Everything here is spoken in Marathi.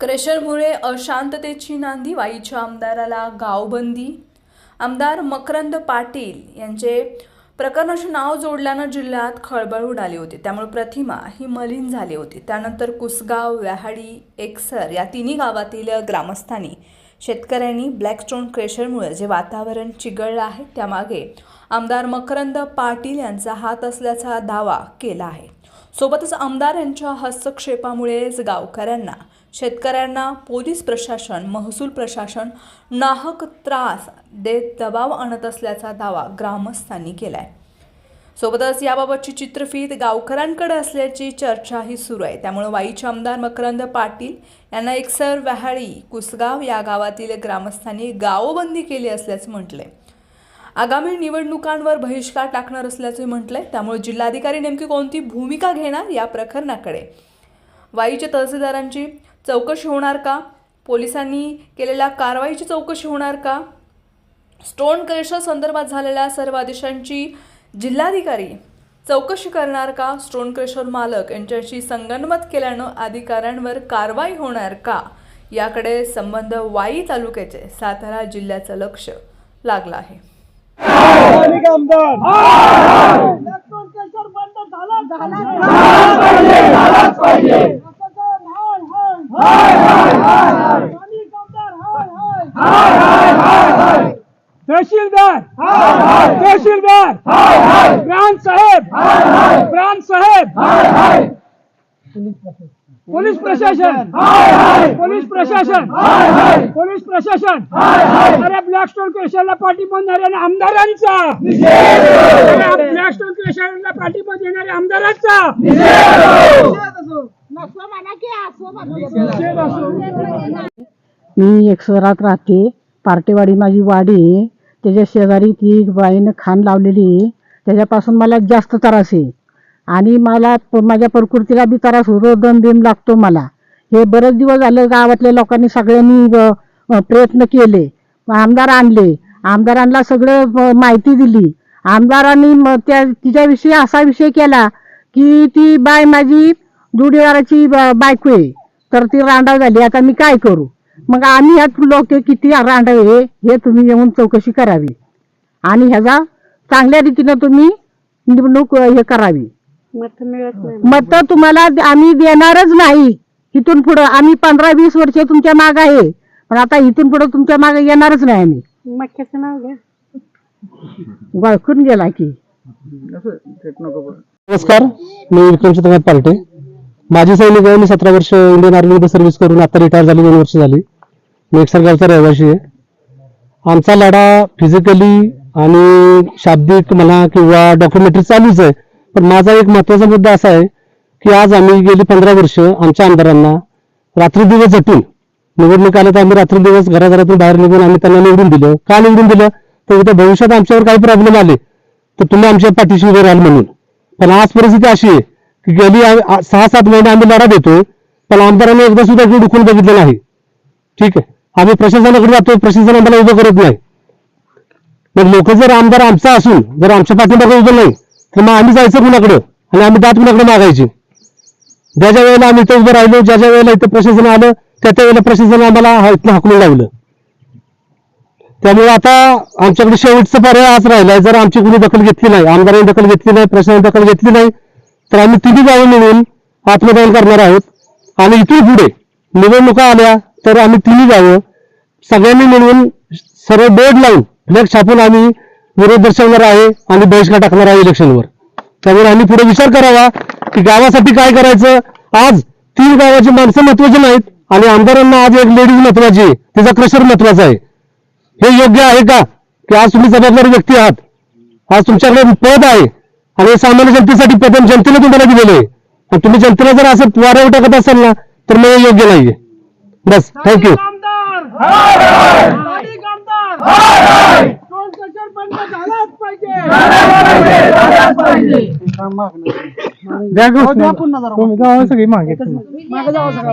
क्रेशरमुळे अशांततेची नांदी वाईच्या आमदाराला गावबंदी. आमदार मकरंद पाटील यांचे प्रकरणाचे नाव जोडल्यानं जिल्ह्यात खळबळ उडाली होती. त्यामुळे प्रतिमा ही मलिन झाली होती. त्यानंतर कुसगाव व्याहाडी एकसर या तिन्ही गावातील ग्रामस्थांनी शेतकऱ्यांनी ब्लॅकस्टोन क्रेशरमुळे जे वातावरण चिघळलं आहे त्यामागे आमदार मकरंद पाटील यांचा हात असल्याचा दावा केला आहे. सोबतच आमदार यांच्या हस्तक्षेपामुळेच गावकऱ्यांना शेतकऱ्यांना पोलीस प्रशासन महसूल प्रशासन नाहक त्रास देत दबाव आणत असल्याचा दावा ग्रामस्थांनी केला आहे सोबतच याबाबतची चित्रफीत गावकऱ्यांकडे असल्याची चर्चाही सुरू आहे. त्यामुळे वाईचे आमदार मकरंद पाटील यांना एकसर व्याहाळी कुसगाव या गावातील ग्रामस्थांनी गावबंदी केली असल्याचं म्हटलंय. आगामी निवडणुकांवर बहिष्कार टाकणार असल्याचं म्हटलंय. त्यामुळे जिल्हाधिकारी नेमकी कोणती भूमिका घेणार या प्रकरणाकडे. वाईच्या तहसीलदारांची चौकशी होणार का? पोलिसांनी केलेल्या कारवाईची चौकशी होणार का? स्टोन क्रेशर संदर्भात झालेल्या सर्व आदेशांची जिल्हाधिकारी चौकशी करणार का? स्टोन क्रेशर मालक यांच्याशी संगनमत केल्यानं अधिकाऱ्यांवर कारवाई होणार का? याकडे संबंध वाई तालुक्याचे सातारा जिल्ह्याचं लक्ष लागलं आहे. तहसीलदार। तहसीलदार। प्राण साहेब। प्राण साहेब। पोलीस प्रशासन। पोलीस प्रशासन। पोलीस प्रशासन। अरे ब्लॅकस्टोन केशरला पाठिंबा देणाऱ्या आमदारांचा. ब्लॅक स्टोन क्रेशनला पाठिंबा देणाऱ्या आमदारांचा. मी एक शहरात मी राहते. पार्टेवाडी माझी वाडी त्याच्या शेजारी ती बाईनं खाण लावलेली आहे. त्याच्यापासून मला जास्त त्रास आहे. आणि मला प- माझ्या प्रकृतीला बी त्रास होतो दम बिम लागतो मला. हे बरेच दिवस झाले गावातल्या लोकांनी सगळ्यांनी अ, अ, प्रयत्न केले. आमदार आणले. आमदारांना सगळं अ, माहिती दिली. आमदारांनी म- त्या तिच्याविषयी असा विषय केला की ती बाय माझी दुडीवाराची ब- बायको आहे. तर ती रांडाव झाली. आता मी काय करू? मग आम्ही ह्यात लोक किती रांडाव आहे हे तुम्ही येऊन चौकशी करावी. आणि ह्याचा चांगल्या रीतीनं तुम्ही निवडणूक हे करावी. मत तुम्हाला आम्ही देणारच नाही. इथून पुढं आम्ही पंधरा वीस वर्ष तुमच्या माग आहे. पण आता इथून पुढं तुमच्या मागे येणारच नाही आम्ही. मक्याचं नाव घ्या. वळखून गेला की. नमस्कार मी विक्रम पार्टे माझी सैनिक आहे मी सतरा वर्ष इंडियन आर्मीमध्ये सर्व्हिस करून आता रिटायर झाली दोन वर्ष झाली. मी एकसर गावचा रहिवासी आहे. आमचा लढा फिजिकली आणि शाब्दिक म्हणा किंवा डॉक्युमेंटरी चालूच आहे. पण माझा एक महत्त्वाचा मुद्दा असा आहे की आज आम्ही गेली पंधरा वर्ष आमच्या आमदारांना रात्री दिवस झटून निवडणूक आल्या तर आम्ही रात्री दिवस घराघरातून बाहेर निघून आम्ही त्यांना निवडून दिलं. का निवडून दिलं? तर उद्या भविष्यात आमच्यावर काही प्रॉब्लेम आले तर तुम्ही आमच्या पाठीशी उभे राहाल म्हणून. पण आज परिस्थिती अशी आहे की गेली सहा सात महिने आम्ही लढा देतोय पण आमदारांनी एकदा सुद्धा इकडे दुखून बघितलं नाही. ठीक आहे? आम्ही प्रशासनाकडे जातो प्रशासन आम्हाला उभं करत नाही. मग लोक जर आमदार आमचा असून जर आमच्या पाठीमागे उभं नाही तर मग आम्ही जायचं कुणाकडे? आणि आम्ही दात कुणाकडे मागायचे? ज्या ज्या वेळेला आम्ही इथं उभं राहिलो ज्या ज्या वेळेला इथं प्रशासन आलं त्या त्या वेळेला प्रशासन आम्हाला हा- इथनं हाकलून लावलं. त्यामुळे आता आमच्याकडे शेवटचा पर्याय आज राहिलाय. जर आमची कुणी दखल घेतली नाही आमदारांनी दखल घेतली नाही प्रशासनाने दखल घेतली नाही तर आम्ही तिन्ही गावं मिळून आत्मदान करणार आहोत. आणि इथून पुढे निवडणुका आल्या तर आम्ही तिन्ही गावं सगळ्यांनी मिळून सर्व बोर्ड लावून फ्लॅग छापून आम्ही विरोध दर्शवणार आहे आणि बहिष्कार टाकणार आहे इलेक्शनवर. त्यामुळे आम्ही पुढे विचार करावा की गावासाठी काय करायचं? आज तीन गावाची माणसं महत्वाची नाहीत आणि आमदारांना आज एक लेडीज महत्वाची आहे. तिचा क्रशर महत्त्वाचा आहे. हे योग्य आहे का? की आज तुम्ही जबाबदारी व्यक्ती आहात. आज तुमच्याकडे पद आहे. आणि हे सामान्य जनतेसाठी पद जनतेने तुम्हाला दिलेलं आहे. तुम्ही जनतेला जर असं वाऱ्यावर टाकत असाल ना तर मग हे योग्य नाहीये. बस थँक्यू सगळी मागे. मागे जावं सगळं